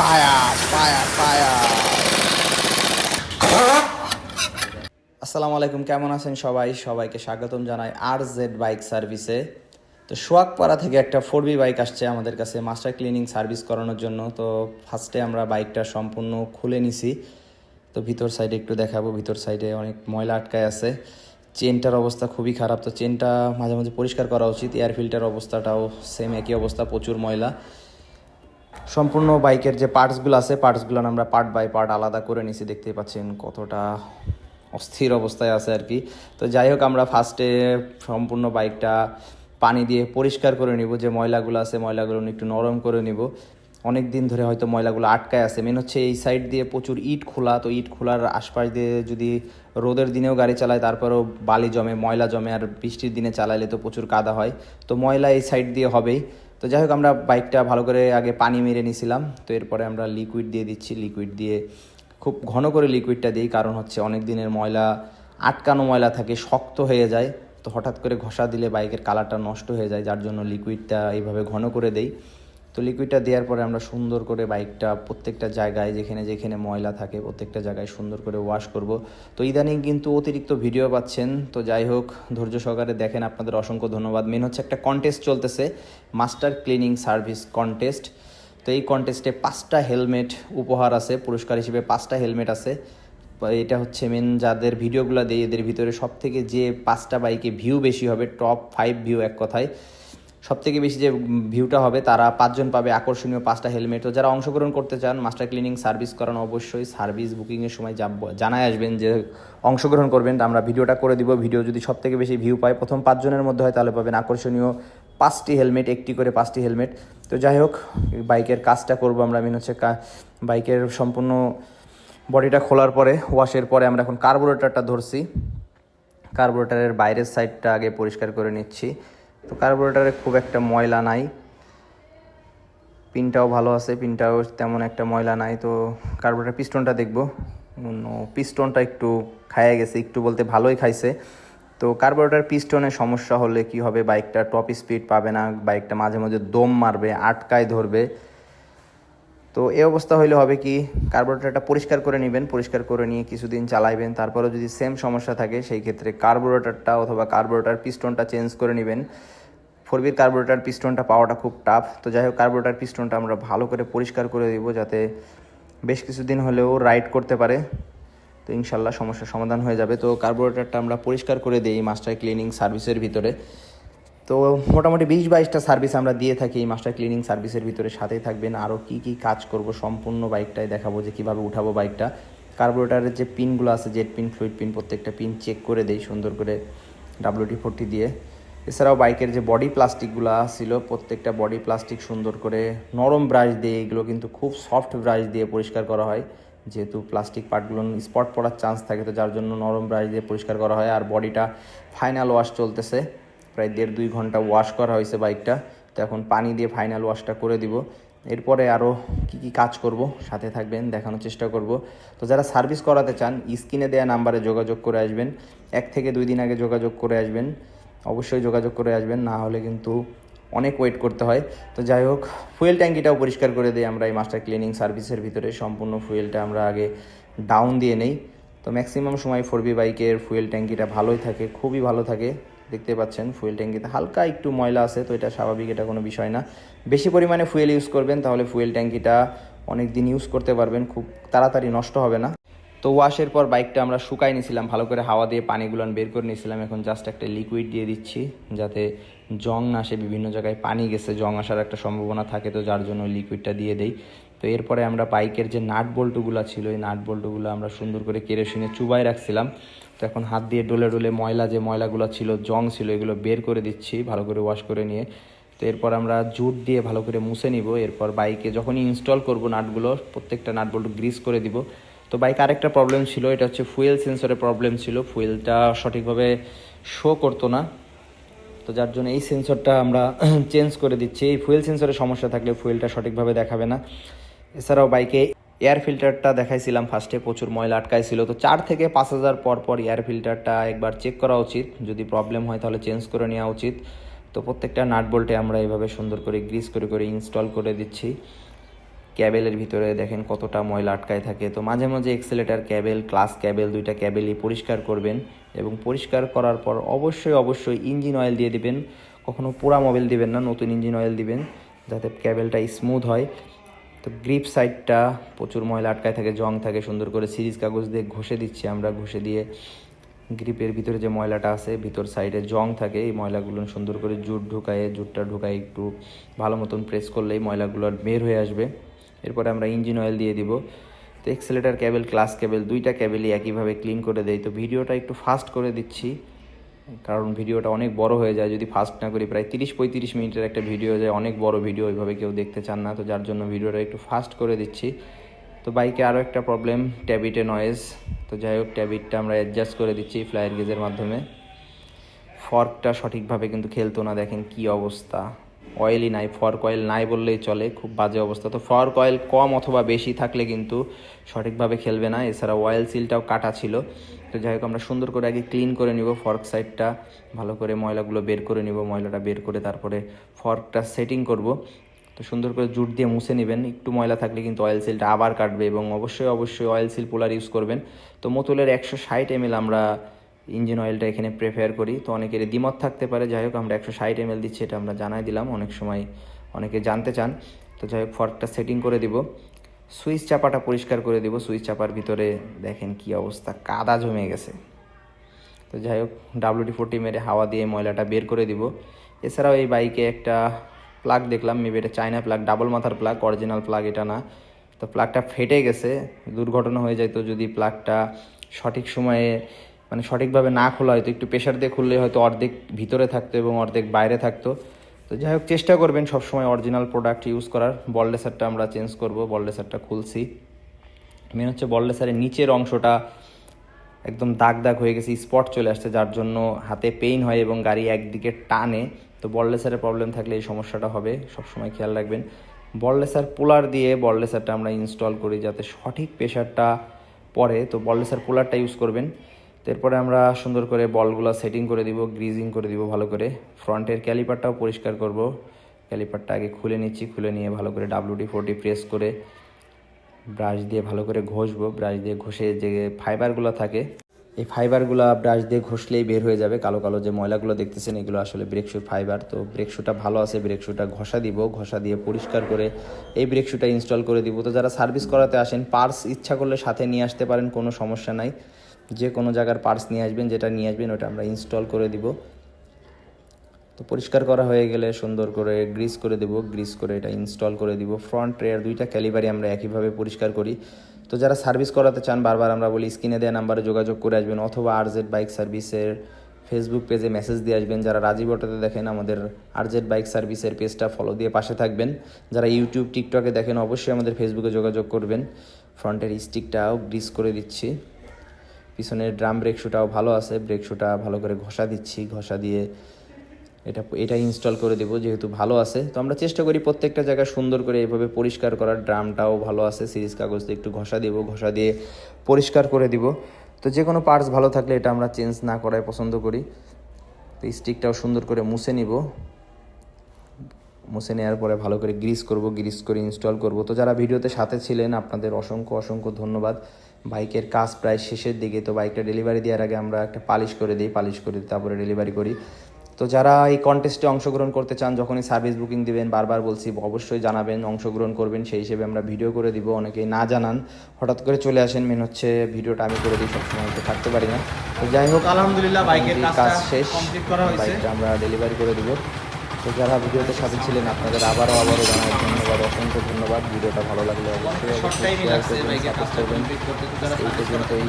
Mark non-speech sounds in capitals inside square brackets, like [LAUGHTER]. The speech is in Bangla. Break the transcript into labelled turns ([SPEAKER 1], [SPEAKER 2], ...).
[SPEAKER 1] ফায়ার ফায়ার ফায়ার আসসালামু আলাইকুম, কেমন আছেন সবাই? সবাইকে স্বাগতম জানাই আর জেড বাইক সার্ভিসে তো সোয়াকপাড়া থেকে একটা ফোর বি বাইক আসছে আমাদের কাছে মাস্টার ক্লিনিং সার্ভিস করানোর জন্য। তো ফার্স্টে আমরা বাইকটা সম্পূর্ণ খুলে নিছি। তো ভিতর সাইডে একটু দেখাবো, ভিতর সাইডে অনেক ময়লা আটকায় আছে। চেনটার অবস্থা খুবই খারাপ, তো চেনটা মাঝে মাঝে পরিষ্কার করা উচিত। এয়ার ফিল্টার অবস্থাটাও সেম একই অবস্থা, প্রচুর ময়লা। সম্পূর্ণ বাইকের যে পার্টসগুলো আছে পার্টসগুলো আমরা পার্ট বাই পার্ট আলাদা করে নিছি, দেখতেই পাচ্ছেন কতটা অস্থির অবস্থায় আছে আর কি। তো যাই হোক, আমরা ফার্স্টে সম্পূর্ণ বাইকটা পানি দিয়ে পরিষ্কার করে নিব, যে ময়লাগুলো আছে, ময়লাগুলো একটু নরম করে নিব। অনেক দিন ধরে হয়তো ময়লাগুলো আটকায় আছে। মেন হচ্ছে এই সাইড দিয়ে প্রচুর ইট খোলা, তো ইট খোলার আশপাশ দিয়ে যদি রোদের দিনেও গাড়ি চালায়, তারপরেও বালি জমে, ময়লা জমে, আর বৃষ্টির দিনে চালাইলে তো প্রচুর কাদা হয়। তো ময়লা এই সাইড দিয়ে হবেই। তো যাই হোক, আমরা বাইকটা ভালো করে আগে পানি মেরে নিছিলাম। তো এরপরে আমরা লিকুইড দিয়ে দিচ্ছি। লিকুইড দিয়ে খুব ঘন করে লিকুইডটা দিই, কারণ হচ্ছে অনেক দিনের ময়লা, আটকানো ময়লা থাকে, শক্ত হয়ে যায়। তো হঠাৎ করে ঘষা দিলে বাইকের কালারটা নষ্ট হয়ে যায়, যার জন্য লিকুইডটা এইভাবে ঘন করে দেই। তো লিকুইডটা দেওয়ার পরে আমরা সুন্দর করে বাইকটা প্রত্যেকটা জায়গায়, যেখানে যেখানে ময়লা থাকে, প্রত্যেকটা জায়গায় সুন্দর করে ওয়াশ করব। তো ইদানিং কিন্তু অতিরিক্ত ভিডিও পাচ্ছেন। তো যাই হোক, ধৈর্য সহকারে দেখেন, আপনাদের অসংখ্য ধন্যবাদ। মেন হচ্ছে একটা কন্টেস্ট চলতেছে মাস্টার ক্লিনিং সার্ভিস কন্টেস্ট তো এই কন্টেস্টে পাঁচটা হেলমেট উপহার আছে, পুরস্কার হিসেবে পাঁচটা হেলমেট আছে। এটা হচ্ছে মেন যাদের ভিডিওগুলো দেয় এদের ভিতরে সব থেকে যে পাঁচটা বাইকে ভিউ বেশি হবে টপ ফাইভ ভিউ এক কথায়। সব থেকে বেশি যে ভিউটা হবে, তারা পাঁচজন পাবে আকর্ষণীয় পাঁচটা হেলমেট। তো যারা অংশগ্রহণ করতে চান, মাস্টার ক্লিনিং সার্ভিস করানো অবশ্যই সার্ভিস বুকিংয়ের সময় যাব- জানায় আসবেন যে অংশগ্রহণ করবেন। আমরা ভিডিওটা করে দিব। ভিডিও যদি সব থেকে বেশি ভিউ পায়, প্রথম পাঁচজনের মধ্যে হয়, তাহলে পাবেন আকর্ষণীয় পাঁচটি হেলমেট, একটি করে পাঁচটি হেলমেট। তো যাই হোক, বাইকের কাজটা করব আমরা মেন হচ্ছে বাইকের সম্পূর্ণ বডিটা খোলার পরে ওয়াশের পরে আমরা এখন কার্বোরেটরটা ধরছি। কার্বোরেটরের বাইরের সাইডটা আগে পরিষ্কার করে নিচ্ছি। তো কার্বোরেটারে খুব একটা ময়লা নাই। পিনটাও ভালো আছে, পিনটাও তেমন একটা ময়লা নাই। তো কার্বোরেটার পিস্টনটা দেখব। পিস্টনটা একটু খাইয়ে গেছে, একটু বলতে ভালোই খাইছে। তো কার্বোরেটার পিস্টনের সমস্যা হলে কি হবে? বাইকটা টপ স্পিড পাবে না, বাইকটা মাঝে মাঝে দম মারবে, আটকায় ধরবে। তো এই অবস্থা হইলে হবে কি কার্বোরেটরটা পরিষ্কার করে নেবেন, পরিষ্কার করে নিয়ে কিছুদিন চালাইবেন তারপরেও যদি সেম সমস্যা থাকে, সেই ক্ষেত্রে কার্বোরেটরটা অথবা কার্বোরেটর পিস্টনটা চেঞ্জ করে নেবেন। ফোরবির কার্বোরেটর পিস্টনটা পাওয়াটা খুব টাফ তো যাই হোক কার্বোরেটর পিস্টনটা আমরা ভালো করে পরিষ্কার করে দিব যাতে বেশ কিছুদিন হলেও রাইড করতে পারে। তো ইনশাল্লাহ সমস্যার সমাধান হয়ে যাবে। তো কার্বোরেটরটা আমরা পরিষ্কার করে দিই মাস্টার ক্লিনিং সার্ভিসের ভিতরে। তো মোটামুটি বিশ বাইশটা সার্ভিস আমরা দিয়ে থাকি এই মাস্টার ক্লিনিং সার্ভিসের ভিতরে। সাথেই থাকবেন আরও কি কি কাজ করব, সম্পূর্ণ বাইকটায় দেখাবো যে কীভাবে উঠাবো বাইকটা কার্বোরেটারের যে পিনগুলো আছে জেট পিন ফ্লুইড পিন প্রত্যেকটা পিন চেক করে দেই সুন্দর করে ডাব্লিউটি ফোরটি দিয়ে। এছাড়াও বাইকের যে বডি প্লাস্টিকগুলো ছিল, প্রত্যেকটা বডি প্লাস্টিক সুন্দর করে নরম ব্রাশ দিয়ে, এগুলো কিন্তু খুব সফট ব্রাশ দিয়ে পরিষ্কার করা হয়। যেহেতু প্লাস্টিক পার্টগুলো স্পট পড়ার চান্স থাকে, তো যার জন্য নরম ব্রাশ দিয়ে পরিষ্কার করা হয়। আর বডিটা ফাইনাল ওয়াশ চলতেছে। প্রায় দেড় দুই ঘণ্টা ওয়াশ করা হয়েছে বাইকটা তো এখন পানি দিয়ে ফাইনাল ওয়াশটা করে দিব। এরপরে আরও কি কি কাজ করব সাথে থাকবেন, দেখানোর চেষ্টা করব। তো যারা সার্ভিস করাতে চান, স্ক্রিনে দেওয়া নাম্বারে যোগাযোগ করে আসবেন। এক থেকে দুই দিন আগে যোগাযোগ করে আসবেন। অবশ্যই যোগাযোগ করে আসবেন, না হলে কিন্তু অনেক ওয়েট করতে হয়। তো যাই হোক ফুয়েল ট্যাঙ্কিটাও পরিষ্কার করে দিই আমরা এই মাস্টার ক্লিনিং সার্ভিসের ভিতরে। সম্পূর্ণ ফুয়েলটা আমরা আগে ডাউন দিয়ে নেই। তো ম্যাক্সিমাম সময় ফোর বি বাইকের ফুয়েল ট্যাঙ্কিটা ভালোই থাকে, খুবই ভালো থাকে। দেখতে পাচ্ছেন, ফুয়েল ট্যাঙ্কিতে হালকা একটু ময়লা আছে, তো এটা স্বাভাবিক, এটা কোনো বিষয় না। বেশি পরিমাণে ফুয়েল ইউজ করবেন, তাহলে ফুয়েল ট্যাঙ্কিটা অনেক দিন ইউজ করতে পারবেন, খুব তাড়াতাড়ি নষ্ট হবে না। তো ওয়াশের পর বাইকটা আমরা শুকাই নিয়েছিলাম, ভালো করে হাওয়া দিয়ে পানিগুলো বের করে নিয়েছিলাম, এখন জাস্ট একটা লিকুইড দিয়ে দিচ্ছি, যাতে জং না আসে, বিভিন্ন জায়গায় পানি গেছে, জং আসার একটা সম্ভাবনা থাকে, তো যার জন্য লিকুইডটা দিয়ে দেই। তো এরপরে আমরা বাইকের যে নাট বল্টুগুলো ছিল, এই নাট বল্টুগুলো আমরা সুন্দর করে কেরোসিনে চুবাই রাখছিলাম। তো এখন হাত দিয়ে ডলে ডলে ময়লা যে ময়লাগুলো ছিল, জং ছিল, এগুলো বের করে দিচ্ছি, ভালো করে ওয়াশ করে নিয়ে। তো এরপর আমরা জুট দিয়ে ভালো করে মুছে নিব। এরপর বাইকে যখনই ইনস্টল করব নাটগুলো, প্রত্যেকটা নাট বল্টু গ্রিস করে দিব। তো বাইক আরেকটা প্রবলেম ছিল, এটা হচ্ছে ফুয়েল সেন্সরের প্রবলেম ছিল। ফুয়েলটা সঠিকভাবে শো করতো না। তো যার জন্য এই সেন্সরটা আমরা [CLEARS THROAT] চেঞ্জ করে দিচ্ছি। এই ফুয়েল সেন্সরের সমস্যা থাকলে ফুয়েলটা সঠিকভাবে দেখাবে না। এছাড়াও বাইকে এয়ার ফিল্টারটা দেখাইছিলাম ফার্স্টে প্রচুর ময়লা আটকাইছিল। তো চার থেকে পাঁচ হাজার পর পর এয়ার ফিল্টারটা একবার চেক করা উচিত। যদি প্রবলেম হয় তাহলে চেঞ্জ করে নেওয়া উচিত। তো প্রত্যেকটা নাট বল্টে আমরা এইভাবে সুন্দর করে গ্রিস করে করে ইনস্টল করে দিচ্ছি। ক্যাবেলের ভিতরে দেখেন কতটা ময়লা আটকায় থাকে। তো মাঝে মাঝে এক্সেলেটার ক্যাবেল ক্লাস ক্যাবেল দুইটা ক্যাবেলই পরিষ্কার করবেন এবং পরিষ্কার করার পর অবশ্যই অবশ্যই ইঞ্জিন অয়েল দিয়ে দিবেন। কখনো পোড়া মোবিল দিবেন না, নতুন ইঞ্জিন অয়েল দিবেন, যাতে ক্যাবেলটা স্মুথ হয়। তো গ্রিপ সাইডটা প্রচুর ময়লা আটকায় থাকে, জং থাকে, সুন্দর করে সিরিজ কাগজ দিয়ে ঘষে দিচ্ছি আমরা, ঘষে দিয়ে গ্রিপের ভিতরে যে ময়লাটা আছে, ভিতর সাইডে জং থাকে, এই ময়লাগুলো সুন্দর করে জুট ঢুকায়ে, জুটটা ঢুকায় একটু ভালো মতন প্রেস করলেই ময়লাগুলো আর বের হয়ে আসবে। এরপরে আমরা ইঞ্জিন অয়েল দিয়ে দিব। তো এক্সেলেটার ক্যাবেল ক্লাস ক্যাবেল দুইটা ক্যাবেলই একইভাবে ক্লিন করে দেয় তো ভিডিওটা একটু ফাস্ট করে দিচ্ছি। কারণ ভিডিওটা অনেক বড় হয়ে যায়। যদি ফাস্ট না করি, প্রায় তিরিশ পঁয়ত্রিশ মিনিটের একটা ভিডিও যায়, অনেক বড় ভিডিও ওইভাবে কেউ দেখতে চান না। তো যার জন্য ভিডিওটা একটু ফাস্ট করে দিচ্ছি। তো বাইকে আরও একটা প্রবলেম ট্যাবিটে নয়েজ তো যাই হোক ট্যাবিটটা আমরা অ্যাডজাস্ট করে দিচ্ছি ফ্লায়ার গেজের মাধ্যমে। ফর্কটা সঠিকভাবে কিন্তু খেলতো না, দেখেন কি অবস্থা। অয়েলই নাই ফর্ক অয়েল নাই বললেই চলে, খুব বাজে অবস্থা। তো ফর্ক অয়েল কম অথবা বেশি থাকলে কিন্তু সঠিকভাবে খেলবে না। এছাড়া অয়েল সিলটাও কাটা ছিল। তো যাই হোক, আমরা সুন্দর করে আগে ক্লিন করে নিব ফর্ক সাইডটা ভালো করে ময়লাগুলো বের করে নিব, ময়লাটা বের করে তারপরে ফর্কটা সেটিং করব। তো সুন্দর করে জুট দিয়ে মুছে নেবেন। একটু ময়লা থাকলে কিন্তু অয়েল সিলটা আবার কাটবে এবং অবশ্যই অবশ্যই অয়েল সিল পোলার ইউজ করবেন। তো মোতুলের একশো ষাট এমএল আমরা ইঞ্জিন অয়েলটা এখানে প্রেফার করি। তো অনেকের দ্বিমত থাকতে পারে। যাই হোক, আমরা একশো ষাট এমএল দিচ্ছি, এটা আমরা জানাই দিলাম। অনেক সময় অনেকে জানতে চান। তো যাই হোক ফর্কটা সেটিং করে দিব। সুইচ চাপাটা পরিষ্কার করে দিব। সুইচ চাপার ভিতরে দেখেন কি অবস্থা, কাদা জমে গেছে। তো যাই হোক ডাব্লিউডি ফোরটি মেরে হাওয়া দিয়ে ময়লাটা বের করে দিব। এছাড়াও এই বাইকে একটা প্লাগ দেখলাম। মেবি এটা চায়না প্লাগ ডাবল মাথার প্লাগ অরিজিনাল প্লাগ এটা না। তো প্লাগটা ফেটে গেছে, দুর্ঘটনা হয়ে যায়। তো যদি প্লাগটা সঠিক সময়ে মানে সঠিকভাবে না খোলা হয়তো, একটু প্রেশার দিয়ে খুললে হয়তো অর্ধেক ভিতরে থাকতো এবং অর্ধেক বাইরে থাকতো। তো যাই হোক, চেষ্টা করবেন সবসময় অরিজিনাল প্রোডাক্ট ইউজ করার। বলডেসারটা আমরা চেঞ্জ করব বলডেসারটা খুলছি। মেন হচ্ছে বলডেসারের নিচের অংশটা একদম দাগ দাগ হয়ে গেছে স্পট চলে আসছে, যার জন্য হাতে পেইন হয় এবং গাড়ি একদিকে টানে। তো বললেসারের প্রবলেম থাকলে এই সমস্যাটা হবে, সবসময় খেয়াল রাখবেন। বললেসার পোলার দিয়ে বললেসারটা আমরা ইনস্টল করি যাতে সঠিক প্রেশারটা পড়ে। তো বললেসার পোলারটা ইউজ করবেন। এরপরে আমরা সুন্দর করে বলগুলো সেটিং করে দিব গ্রিজিং করে দিব ভালো করে। ফ্রন্টের ক্যালিপারটাও পরিষ্কার করব। ক্যালিপারটা আগে খুলে নিচ্ছি, খুলে নিয়ে ভালো করে ডাব্লিউডি ফোরটি প্রেস করে ব্রাশ দিয়ে ভালো করে ঘষবো। ব্রাশ দিয়ে ঘষে যে ফাইবারগুলো থাকে, এই ফাইবারগুলো ব্রাশ দিয়ে ঘষলেই বের হয়ে যাবে। কালো কালো যে ময়লাগুলো দেখতেছেন, এগুলো আসলে ব্রেক শু ফাইবার তো ব্রেকশুটা ভালো আছে ব্রেকশুটা ঘষা দিব, ঘষা দিয়ে পরিষ্কার করে এই ব্রেকশুটা ইনস্টল করে দিব। তো যারা সার্ভিস করাতে আসেন পার্স ইচ্ছা করলে সাথে নিয়ে আসতে পারেন, কোনো সমস্যা নাই। যে কোনো জায়গার পার্স নিয়ে আসবেন, যেটা নিয়ে আসবেন, ওটা আমরা ইনস্টল করে দিব। তো পরিষ্কার করা হয়ে গেলে সুন্দর করে গ্রিস করে দেব গ্রিস করে এটা ইনস্টল করে দিব। ফ্রন্ট রেয়ার দুইটা ক্যালিবারি আমরা একইভাবে পরিষ্কার করি। তো যারা সার্ভিস করাতে চান, বারবার আমরা বলি স্ক্রিনে দেওয়া নাম্বারে যোগাযোগ করে আসবেন, অথবা আরজেড বাইক সার্ভিসের ফেসবুক পেজে মেসেজ দিয়ে আসবেন। যারা রাজীব অটোতে দেখেন, আমাদের আরজেড বাইক সার্ভিসের পেজটা ফলো দিয়ে পাশে থাকবেন। যারা ইউটিউব টিকটকে দেখেন, অবশ্যই আমাদের ফেসবুকে যোগাযোগ করবেন। ফ্রন্টের স্টিকটাও গ্রিস করে দিচ্ছি। পিছনের ড্রাম ব্রেক শুটাও ভালো আছে, ব্রেক শুটা ভালো করে ঘষা দিচ্ছি, ঘষা দিয়ে এটা এটা ইনস্টল করে দেবো যেহেতু ভালো আছে। তো আমরা চেষ্টা করি প্রত্যেকটা জায়গা সুন্দর করে এভাবে পরিষ্কার করার, ড্রামটাও ভালো আছে, সিরিজ কাগজ দিয়ে একটু ঘষা দেবো, ঘষা দিয়ে পরিষ্কার করে দিব। তো যে কোনো পার্টস ভালো থাকলে এটা আমরা চেঞ্জ না করাই পছন্দ করি। তো স্টিকটাও সুন্দর করে মুছে নিব। মুছে নেওয়ার পরে ভালো করে গ্রিস করব, গ্রিস করে ইনস্টল করব। তো যারা ভিডিওতে সাথে ছিলেন, আপনাদের অসংখ্য অসংখ্য ধন্যবাদ। বাইকের কাজ প্রায় শেষের দিকে তো বাইকটা ডেলিভারি দেওয়ার আগে আমরা একটা পালিশ করে দিই পালিশ করে দিই তারপরে ডেলিভারি করি। তো যারা এই কন্টেস্টে অংশগ্রহণ করতে চান যখনই সার্ভিস বুকিং দিবেন বারবার বলছি অবশ্যই জানাবেন অংশগ্রহণ করবেন সেই হিসেবে আমরা ভিডিও করে দিব অনেকেই না জানান। হঠাৎ করে চলে আসেন মেন হচ্ছে ভিডিওটা আমি করে দিই সবসময় তো থাকতে পারি না। তো যাই হোক
[SPEAKER 2] আলহামদুলিল্লাহ বাইকের
[SPEAKER 1] কাজ শেষ
[SPEAKER 2] কমপ্লিট করা হয়েছে।
[SPEAKER 1] বাইকটা আমরা ডেলিভারি করে দিব। তো যারা ভিডিওতে সাথে ছিলেন আপনাদের আবারও আবারও জানাই ধন্যবাদ অসংখ্য ধন্যবাদ। ভিডিওটা ভালো লাগলে অবশ্যই অবশ্যই করবেন, করবেন।
[SPEAKER 2] কমপ্লিট করতে
[SPEAKER 1] এই